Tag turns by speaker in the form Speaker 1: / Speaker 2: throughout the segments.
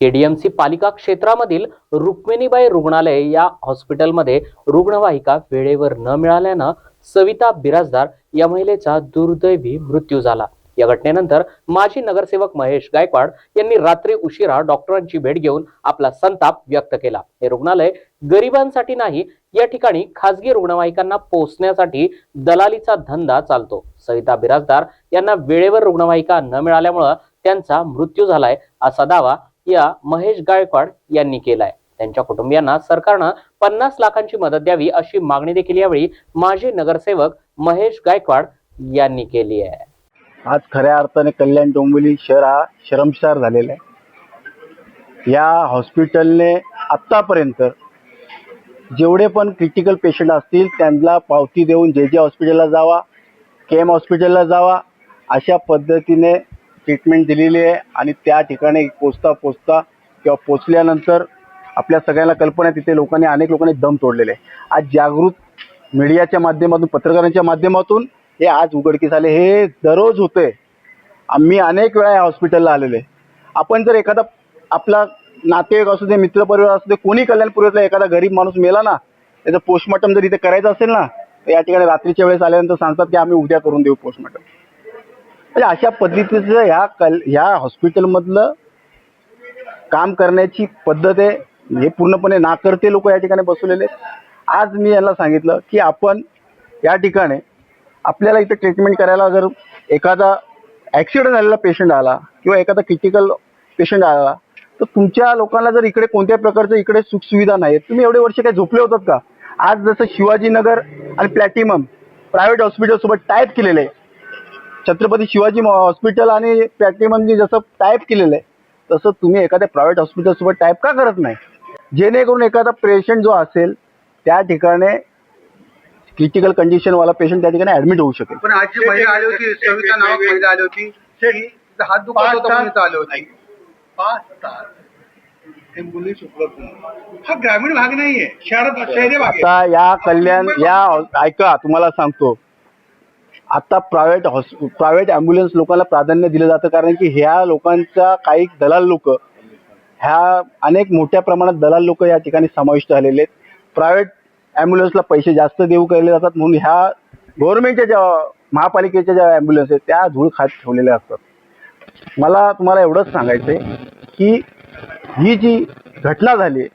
Speaker 1: KDMC पालिका क्षेत्रामधील रुक्मिणीबाई रुग्णालय या हॉस्पिटलमध्ये रुग्णवाहिका वेळेवर न मिळाल्यानं सविता बिराजदार या महिलेचा दुर्दैवी मृत्यू झाला. या घटनेनंतर माजी नगरसेवक महेश गायकवाड यांनी रात्री उशिरा डॉक्टरांची भेट घेऊन आपला संताप व्यक्त केला. हे रुग्णालय गरिबांसाठी नाही या ठिकाणी खासगी रुग्णवाहिकांना पोहोचण्यासाठी दलालीचा धंदा चालतो. सविता बिराजदार यांना वेळेवर रुग्णवाहिका न मिळाल्यामुळं त्यांचा मृत्यू झालाय असा दावा या महेश गायकवाड यांनी केलाय. त्यांच्या कुटुंबियांना सरकारनं पन्नास लाखांची मदत द्यावी अशी मागणी देखील यावेळी माजी नगरसेवक महेश गायकवाड यांनी केली आहे.
Speaker 2: आज खऱ्या अर्थाने कल्याण डोंबिवली शहर हा शरमशार झालेला आहे. या हॉस्पिटलने आत्तापर्यंत जेवढे पण क्रिटिकल पेशंट असतील त्यांना पावती देऊन जे जे हॉस्पिटलला जावा के एम हॉस्पिटलला जावा अशा पद्धतीने ट्रीटमेंट दिलेली आहे आणि त्या ठिकाणी पोचता पोचता किंवा पोचल्यानंतर आपल्या सगळ्यांना कल्पना आहे तिथे लोकांनी अनेक लोकांनी दम तोडलेले आज जागृत मीडियाच्या माध्यमातून पत्रकारांच्या माध्यमातून हे आज उघडकीस आले. हे दररोज होते. आम्ही अनेक वेळा या हॉस्पिटलला आलेले आपण जर एखादा आपला नातेवाईक असू दे मित्रपरिवार असू दे कोणी कल्याणपूर्वीतला एखादा गरीब माणूस मेला ना त्याचं पोस्टमॉर्टम जर इथे करायचं असेल ना तर या ठिकाणी रात्रीच्या वेळेस आल्यानंतर सांगतात की आम्ही उद्या करून देऊ पोस्टमॉर्टम म्हणजे अशा पद्धतीचं ह्या कल ह्या हॉस्पिटलमधलं काम करण्याची पद्धत आहे. हे पूर्णपणे नाकर्ते लोक या ठिकाणी बसवलेले आज मी यांना सांगितलं की आपण या ठिकाणी आपल्याला इथं ट्रीटमेंट करायला जर एखादा ॲक्सिडेंट झालेला पेशंट आला किंवा एखादा क्रिटिकल पेशंट आला तर तुमच्या लोकांना जर इकडे कोणत्या प्रकारचं इकडे सुखसुविधा नाही तुम्ही एवढे वर्ष काय झोपले होतात का? आज जसं शिवाजीनगर आणि प्लॅटिमम प्रायव्हेट हॉस्पिटलसोबत टायप केलेलं आहे छत्रपती शिवाजी हॉस्पिटल आणि प्लॅटिममनी जसं टाईप केलेलं आहे तसं तुम्ही एखाद्या प्रायव्हेट हॉस्पिटलसोबत टाईप का करत नाही? जेणेकरून एखादा पेशंट जो असेल त्या ठिकाणी क्रिटिकल कंडिशनवाला पेशंट त्या ठिकाणी ऍडमिट होऊ शकेल.
Speaker 3: पण आज जी महिला आली होती सविता नावाक महिला आली होती. ती हात दुखत होता म्हणून आली होती.
Speaker 2: पाच तास उपलब्ध.
Speaker 3: हा ग्रामीण भाग नाहीये शहरात शहरी भाग आहे.
Speaker 2: आता या कल्याण या ऐका तुम्हाला सांगतो. आता प्रायव्हेट हॉस् प्रायव्हेट ॲम्ब्युलन्स लोकांना प्राधान्य दिलं जातं कारण की ह्या लोकांचा काही दलाल लोक ह्या अनेक मोठ्या प्रमाणात दलाल लोक या ठिकाणी समाविष्ट झालेले आहेत. प्रायव्हेट ॲम्ब्युलन्सला पैसे जास्त देऊ केले जातात म्हणून ह्या गव्हर्नमेंटच्या ज्या महापालिकेच्या ज्या ॲम्ब्युलन्स आहेत त्या धूळ खात ठेवलेल्या असतात. मला तुम्हाला एवढंच सांगायचं आहे की ही जी घटना झाली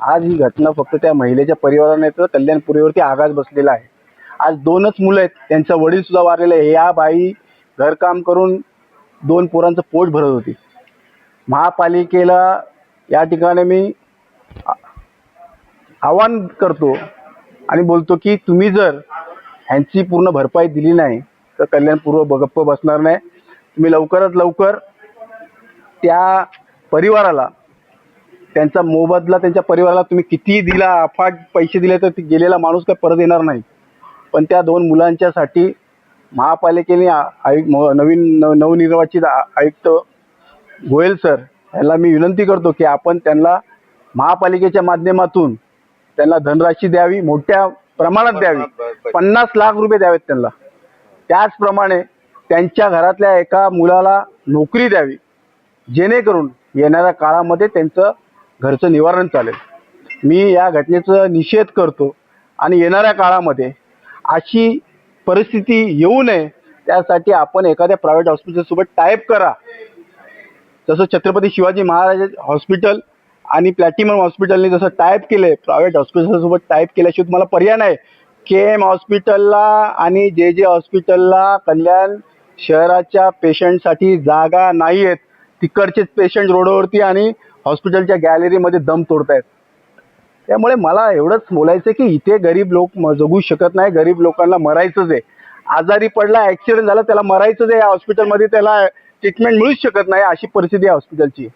Speaker 2: आज ही घटना फक्त त्या महिलेच्या परिवाराने तर कल्याणपुरीवरती आघात बसलेला आहे. आज दोनच मुलं आहेत. त्यांचा वडील सुद्धा वारलेले आहे. या बाई घरकाम करून दोन पोरांचं पोट भरत होती. महापालिकेला या ठिकाणी मी आवाहन करतो आणि बोलतो की तुम्ही जर ह्यांची पूर्ण भरपाई दिली नाही तर कल्याणपूर्व गप्प बसणार नाही. तुम्ही लवकरात लवकर त्या परिवाराला त्यांचा मोबदला त्यांच्या परिवाराला तुम्ही कितीही दिला अफाट पैसे दिले तर ती गेलेला माणूस काय परत येणार नाही. पण त्या दोन मुलांच्यासाठी महापालिकेने आ- आयु म- नवीन नवनिर्वाचित आयुक्त गोयल सर यांना मी विनंती करतो की आपण त्यांना महापालिकेच्या माध्यमातून त्यांना धनराशी द्यावी मोठ्या प्रमाणात द्यावी. पन्नास लाख रुपये द्यावेत त्यांना. त्याचप्रमाणे त्यांच्या घरातल्या एका मुलाला नोकरी द्यावी जेणेकरून येणाऱ्या काळामध्ये त्यांचं घरचं निवारण चालेल. मी या घटनेचा निषेध करतो आणि येणाऱ्या काळामध्ये अशी परिस्थिती येऊ नये त्यासाठी आपण एखाद्या प्रायव्हेट हॉस्पिटलसोबत टाईप करा. जसं छत्रपती शिवाजी महाराज हॉस्पिटल आणि प्लॅटिनम हॉस्पिटलने जसं टाईप केले प्रायव्हेट हॉस्पिटलसोबत टाईप केल्याशिवाय तुम्हाला पर्याय नाही. के एम हॉस्पिटलला आणि जे जे हॉस्पिटलला कल्याण शहराच्या पेशंटसाठी जागा नाही आहेत तिकडचेच पेशंट रोडवरती आणि हॉस्पिटलच्या गॅलरीमध्ये दम तोडतायत. त्यामुळे मला एवढंच बोलायचं की इथे गरीब लोक जगू शकत नाही गरीब लोकांना मरायचंच आहे. आजारी पडला ऍक्सिडेंट झाला त्याला मरायचंच आहे या हॉस्पिटलमध्ये त्याला ट्रीटमेंट मिळूच शकत नाही अशी परिस्थिती आहे हॉस्पिटलची